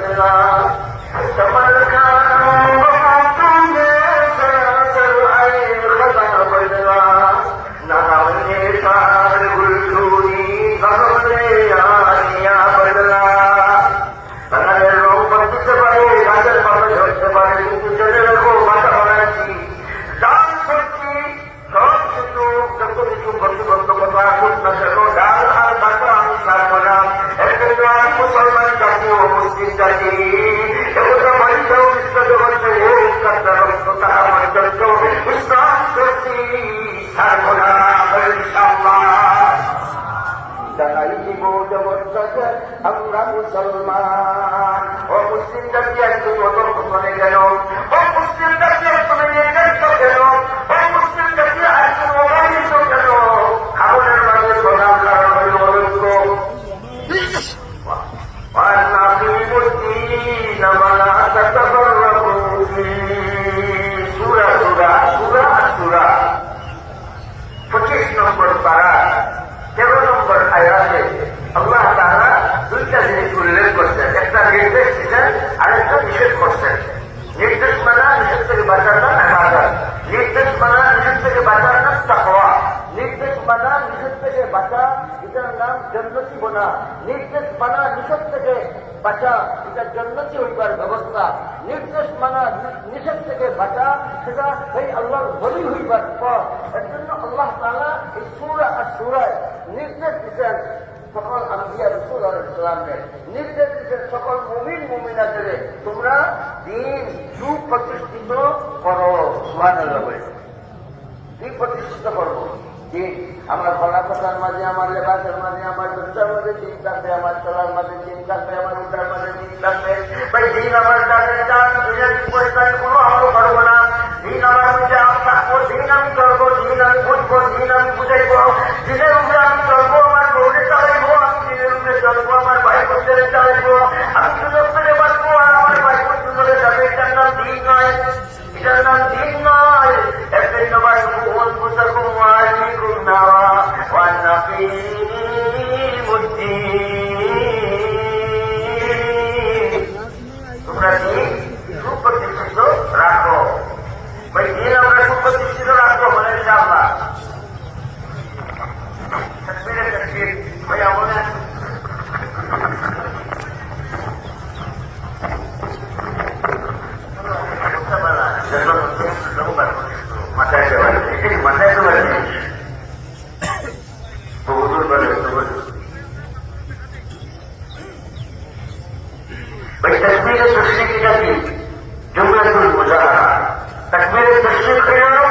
خبر আমরা মুসলমান। ও মুসলিম জাতি একজন অতর্কনে গেল। করছেন। নির্দেশ মানা নিষেধ থেকে বাঁচার নাম একাধার নির্দেশ মানা নিষেধ থেকে বাঁচার নাম তাকওয়া। নির্দেশ মানা নিষেধ থেকে বাঁচা এটার নাম জন্নতি বোনা। নির্দেশ মানা নিষেধ থেকে বাঁচা এটা জন্নতি হইবার ব্যবস্থা। নির্দেশ মানা নিষেধ থেকে বাঁচা, সেটা এই আল্লাহর বলি হইবার পর এর জন্য আল্লাহ তালা এই সুরা আর সুরায় নির্দেশ দিচ্ছেন সকল আম্বিয়া রসুল আলাইসালামকে নির্দেশ দিচ্ছেন সকল মুমিন মুমিনাদের তোমরা দিন সুপ্রতিষ্ঠিত করো সুহান দিন প্রতিষ্ঠিত করব দিন, আমার গলা কথার মাঝে, আমার লেবাসের মাঝে, আমার ব্যবসার মাঝে দিন থাকবে আমার চলার মাঝে দিন থাকবে আমার উঠার মাঝে দিন থাকবে ভাই, দিন আমার জানের জান, দুনিয়ার পরিবারে কোনো আমল করব না। দিন আমার মধ্যে আমি থাকব দিন আমি চলবো দিন আমি বুঝব, দিন আমি বুঝাইবো দিনের উপরে আমি চলবো আমার বউরে চালাইবো আমি দিনের উপরে চলবো আমার ভাই বোনদের চালাইবো আমি সুযোগ পেলে বাঁচবো আর আমার ভাই বোন সুযোগে যাবে এটার নাম দিন নয় এটার নাম দিন নয় একদিন নবাই ভুল পুস্তকম ওয়ালিকুম নাওয়া ওয়ান্নাফিমুদ্দিন በተክቢር ተሽሪቅ ከፊል ጀምለቱል ሙዛሃራ ተክቢር ተሽሪቅ ያለው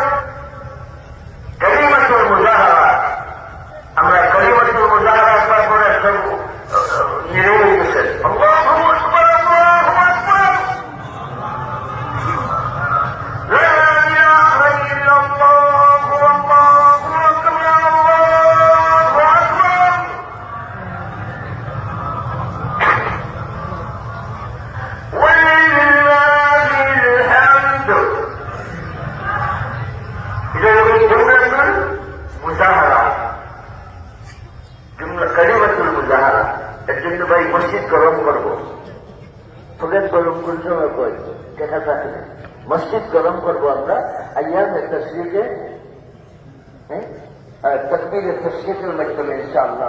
ಜುಮ್ಲ ಕಲಿಮತುಲ್ ಮುಜಾಹ ಎಕ್ಕಿಂದು ಬೈ ಮಸ್ಜಿದ್ ಗರಂ করব ফলের গরম করতে হবে দেখা থাকে না মসজিদ গরম করবো আমরা আয়ামে তসরিকে তকবীরে তসরিকের মাধ্যমে ইনশাআল্লাহ